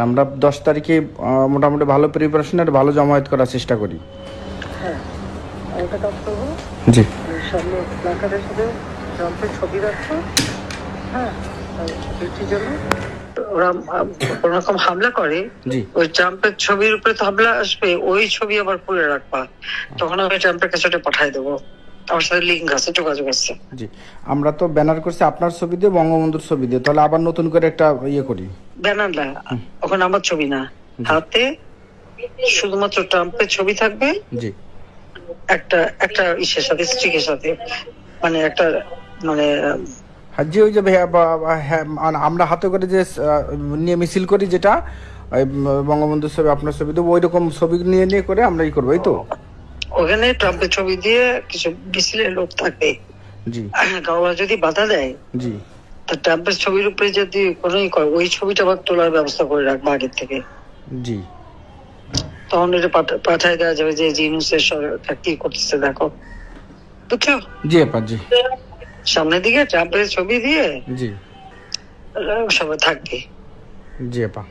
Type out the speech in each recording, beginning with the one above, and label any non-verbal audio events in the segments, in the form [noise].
আমরা দশ তারিখে মোটামুটি ভালো প্রিপারেশন আর ভালো জমায়েত করার চেষ্টা করি। হ্যাঁ জি। হ্যাঁ ওরা হামলা করে জি। ওই ট্রাম্পের ছবির উপরে তো হামলা আসবে ওই ছবি আবার খুলে রাখবা। তখন আমি ট্রাম্পের কাছে পাঠাই দেবো। আমার সাথে লিঙ্ক আছে যোগাযোগ আছে জি আমরা তো ব্যানার করছি আপনার ছবি দিয়ে বঙ্গবন্ধুর ছবি দিয়ে। তাহলে আবার নতুন করে একটা ইয়ে করি। ব্যানার না ওখানে আমার ছবি না। হাতে শুধুমাত্র ট্রাম্পের ছবি থাকবে জি। একটা একটা ইসের সাথে স্ট্রিকের সাথে। মানে একটা মানে আর ওই যে ভাইয়া হ্যাঁ, আন- আমরা হাতে করে যে নিয়ে মিছিল করি যেটা বঙ্গবন্ধুর ছবি আপনার ছবি দেবো ওই রকম ছবি নিয়ে নিয়ে করে আমরা ই করব এই তো? ওখানে ট্রাম্পের ছবি দিয়ে কিছু মিছিলের লোক জি। কারোরা যদি বাধা দেয় তা ট্রাম্পের ছবির উপরে যদি কোনো ওই ছবিটা আবার তোলার ব্যবস্থা করে রাখব আগের থেকে। জি। তখন এটা পাঠায় দেওয়া যাবে যে জিনুসের সরকার কি করতেছে দেখো। বুঝছ? জি আপা জি। সামনের দিকে ট্রাম্পের ছবি দিয়ে জি। সবাই থাকবে। জি আপা।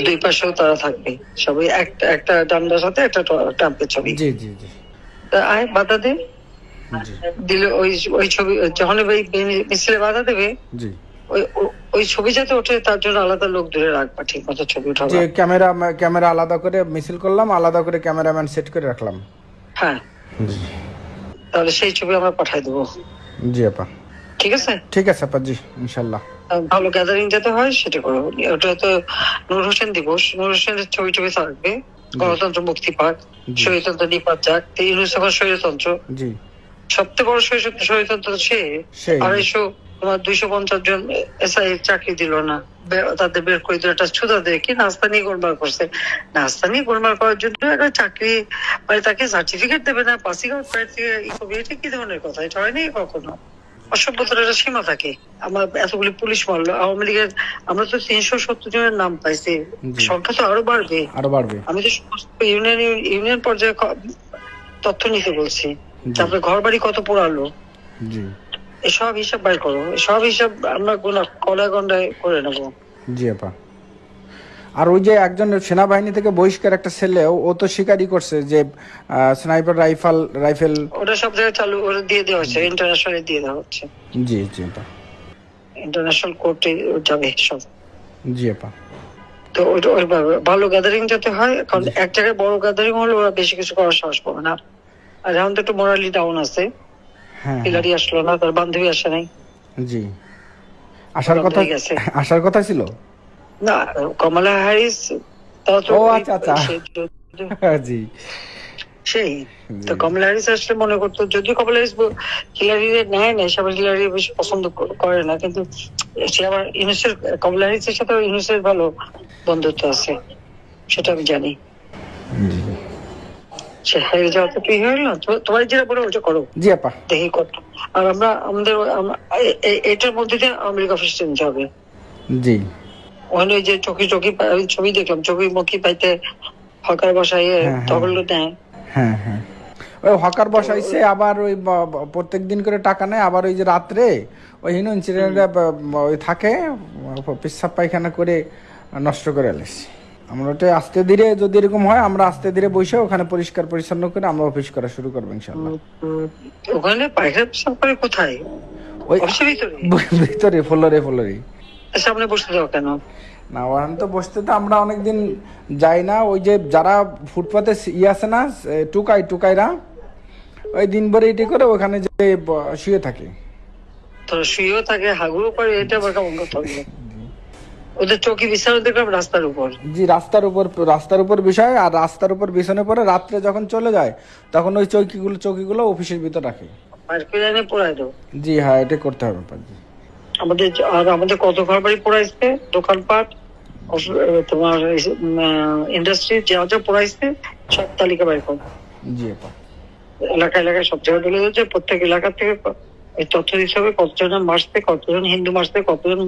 দুই পাশেও তারা থাকবে। সবাই একটা একটা ডান্ডার সাথে একটা ট্রাম্পের ছবি। জি জি জি। আয় বাধা দে। দিলে ওই ওই ছবি যখন ওই মিছিলে বাধা দেবে জি। ওই ওই ছবি যাতে ওঠে তার জন্য আলাদা লোক ধরে রাখবা ঠিক মতো ছবি উঠাবা। যে ক্যামেরা ক্যামেরা আলাদা করে মিছিল করলাম আলাদা করে ক্যামেরাম্যান সেট করে রাখলাম। হ্যাঁ। জি। তাহলে সেই ছবি আমরা পাঠাই দেবো। জি আপা। ঠিক আছে? ঠিক আছে আপা জি ইনশাল্লাহ ভালো গ্যাদারিং যাতে হয় সেটা করো। ওটা তো নূর হোসেন দিবস। নূর হোসেনের ছবি টবি থাকবে। গণতন্ত্র মুক্তি পাক। স্বৈরতন্ত্র নিপাত যাক। ইউনুস এখন স্বৈরতন্ত্র জি। সবচেয়ে বড় স্বৈর- স্বৈরতন্ত্র সে। আড়াইশো তোমার দুইশো পঞ্চাশ জন এসআই চাকরি দিল না। তাদের বের করে দিল একটা ছুতা দিয়ে কি নাস্তা নিয়ে গোলমাল করছে। নাস্তা নিয়ে গোলমাল করার জন্য একটা চাকরি মানে তাকে সার্টিফিকেট দেবে না পাসিং আউট থেকে ই করবে এটা কি ধরনের কথা? এটা হয়নি কখনো? অসভ্যতার একটা সীমা থাকে। আমার এতগুলি পুলিশ মারলো আওয়ামী লীগের আমরা তো তিনশো সত্তর জনের নাম পাইছি। সংখ্যা তো আরও বাড়বে। আরও বাড়বে। আমি তো সমস্ত ইউনিয়ন ইউনিয়ন পর্যায়ে তথ্য নিতে বলছি। তারপরে ঘর বাড়ি কত পোড়ালো? এসব হিসাব বাইর করো। সব হিসাব আমরা গোনা কলায় গন্ডায় করে নেব। জি আপা। আর ওই যে একজন সেনাবাহিনী থেকে বহিষ্কার একটা ছেলে ও- তো স্বীকারই করছে যে স্নাইপার রাইফেল রাইফেল ওটা সব জায়গায় চালু ওটা দিয়ে দেওয়া হচ্ছে ইন্টারন্যাশনালে দিয়ে দেওয়া হচ্ছে। জি জি ইন্টারন্যাশনাল কোর্টে যাবে সব। জি আপা। তো ওইটা ভালো গ্যাদারিং যাতে হয় কারণ এক জায়গায় বড় গ্যাদারিং হলে ওরা বেশি কিছু করার সাহস পাবে না। আর এখন তো একটু মোরালি ডাউন আছে। হ্যাঁ। পিলারি আসলো না তার বান্ধবী আসে নাই। জি। আসার কথা আসার কথা ছিল? না কমলা হ্যারিস ও, আচ্ছা, আচ্ছা। [laughs] জি। সেই তো কমলা হ্যারিস আসলে মনে করতো যদিও কমলা হ্যারিস নেয় না সবাই হিলারি বেশি পছন্দ করে না কিন্তু সে আবার ইউনুসের কমলা হ্যারিসের সাথে ইউনুসের ভালো বন্ধুত্ব আছে সেটা আমি জানি। তোমার যেটা বলে ওটা করো। জি আপা। দেখি কত আর আমরা আমাদের এটার মধ্যে দিয়ে আমেরিকা চেঞ্জ হবে জি। ওখানে ওই যে চকি চকি ছবি দেখলাম চকি মকি পাইতে হকার বসাইয়ে হ্যাঁ, হ্যাঁ। তখন হ্যাঁ হ্যাঁ। ওই হকার বসাইছে আবার ওই প্রত্যেক দিন করে টাকা নেয় আবার ওই যে রাত্রে ওই হিনো ইনসিডেন্টে ওই থাকে পেশাব পায়খানা করে নষ্ট করে এলেছি আমরা ওটা আস্তে ধীরে যদি এরকম হয় আমরা আস্তে ধীরে বসে ওখানে পরিষ্কার পরিচ্ছন্ন করে আমরা অফিস করা শুরু করব ইনশাল্লাহ ওখানে পায়খানা পেশাব করে কোথায়? ওই ভিতরে? ফ্লোরে ফ্লোরে সামনে বসতে দাও কেন? না ওখানে তো বসতে তো আমরা অনেকদিন যাই না। ওই যে যারা ফুটপাতে ই আছে না টুকাই টুকাইরা ওই দিন ভরে এটি করে ওখানে যে শুয়ে থাকে। তো শুয়েও থাকে হাগুও করে এটা আবার কেমন কথা ওদের চৌকি বিছানো দেখলাম রাস্তার উপর। জি রাস্তার উপর রাস্তার উপর বিষয় আর রাস্তার উপর বিছানে পরে রাত্রে যখন চলে যায় তখন ওই চৌকিগুলো চৌকিগুলো অফিসের ভিতর রাখে। আর কে জানে পোড়ায় দাও জি হ্যাঁ এটা করতে হবে আমাদের আর আমাদের কত ঘর বাড়ি পোড়াইছে? দোকানপাট তোমার ইন্ডাস্ট্রি যা যা পোড়াইছে সব তালিকা বাইর করো। জি আপা। এলাকা এলাকায় সব জায়গায় বলে যাচ্ছে প্রত্যেক এলাকা থেকে এই তথ্য হবে কতজন মারছে কতজন হিন্দু মারছে কতজন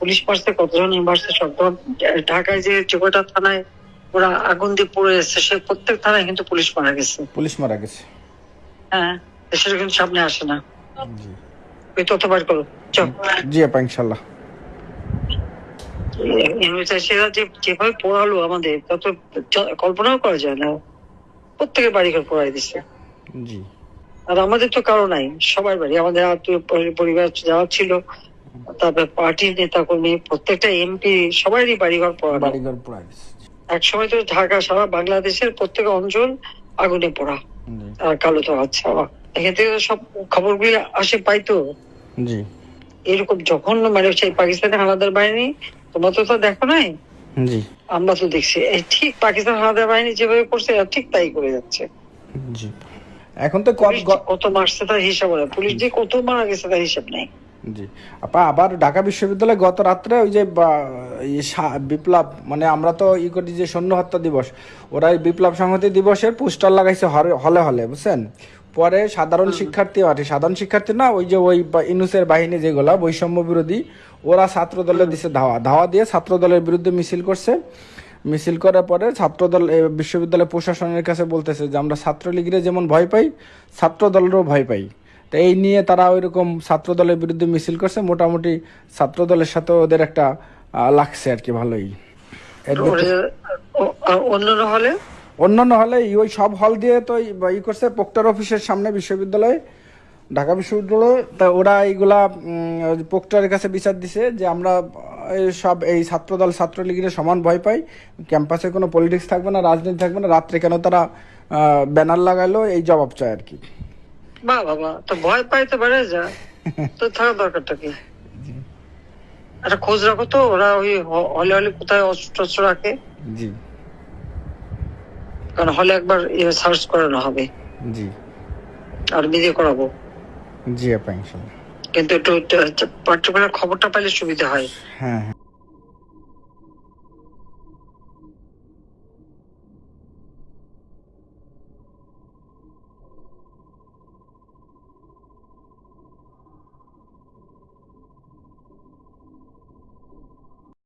পুলিশ মারছে কতজন মারছে সব ঢাকায় যে চোখটা থানায় ওরা আগুন দিয়ে পড়ে এসছে সে প্রত্যেক থানায় কিন্তু পুলিশ মারা গেছে। পুলিশ মারা গেছে। হ্যাঁ সেটা কিন্তু সামনে আসে না। ওই তথ্য বার করো। চল জি আপা ইনশাল্লাহ সেরা যে যেভাবে পড়ালো আমাদের তা তো কল্পনাও করা যায় না। প্রত্যেকের বাড়িঘর পড়াই দিচ্ছে জি। আর আমাদের তো কারও নাই সবার বাড়ি। আমাদের আত্মীয় পরিবার যারা ছিল তারপরে পার্টির নেতা কর্মী প্রত্যেকটা এমপি সবারই বাড়িঘর পড়ানো। বাড়িঘর পড়াই এক সময় তো ঢাকা সারা বাংলাদেশের প্রত্যেক অঞ্চল আগুনে পড়া। কালো তো আচ্ছা এখান থেকে সব খবরগুলি আসে পাইতো? জি। এরকম যখন মানে সেই পাকিস্তানের হানাদার বাহিনী তোমরা তো তা দেখো নাই? জি। আমরা তো দেখছি। এই ঠিক পাকিস্তান হানাদার বাহিনী যেভাবে করছে ঠিক তাই করে যাচ্ছে। জি। এখন তো কত মারছে তার হিসাব নেই পুলিশ যে কত মারা গেছে তার হিসাব নেই। জি। আপা আবার ঢাকা বিশ্ববিদ্যালয়ে গত রাত্রে ওই যে বিপ্লব মানে আমরা তো ই করি যে সৈন্য হত্যা দিবস ওরা বিপ্লব সংহতি দিবসের পোস্টার লাগাইছে হলে হলে বুঝছেন? পরে সাধারণ শিক্ষার্থী আর সাধারণ শিক্ষার্থী না ওই যে ওই ইনুসের বাহিনী যেগুলা বৈষম্য বিরোধী ওরা ছাত্র দলে দিছে ধাওয়া। ধাওয়া দিয়ে ছাত্র দলের বিরুদ্ধে মিছিল করছে। মিছিল করার পরে ছাত্রদল বিশ্ববিদ্যালয় প্রশাসনের কাছে বলতেছে যে আমরা ছাত্রলীগের যেমন ভয় পাই ছাত্র দলেরও ভয় পাই। তো এই নিয়ে তারা ওই রকম ছাত্র দলের বিরুদ্ধে মিছিল করছে। মোটামুটি ছাত্র দলের সাথে ওদের একটা লাগছে আর কি ভালোই। অন্যান্য হলে? অন্যান্য হলে ওই সব হল দিয়ে তো ই- করছে। পোক্টার অফিসের সামনে বিশ্ববিদ্যালয়ে ঢাকা বিশ্ববিদ্যালয়ে। তা ওরা এইগুলা পোক্টারের কাছে বিচার দিছে যে আমরা সব এই ছাত্রদল ছাত্রলীগের সমান ভয় পাই। ক্যাম্পাসে কোনো পলিটিক্স থাকবে না রাজনীতি থাকবে না। রাত্রে কেন তারা ব্যানার লাগাইলো এই জবাব চায় আর কি। বা বাবা তো ভয় পাইতে পারে যা। [laughs] তো থাকার দরকারটা কি? একটা খোঁজ রাখো তো ওরা ওই হলে হলে কোথায় অস্ত্র টস্ত্র রাখে। জি। কারণ হলে একবার সার্চ করানো হবে। জি। আর নিজে করাবো। জি আপা ইনশাল্লাহ। কিন্তু একটু পার্টিকুলার খবরটা পাইলে সুবিধা হয়। হ্যাঁ হ্যাঁ।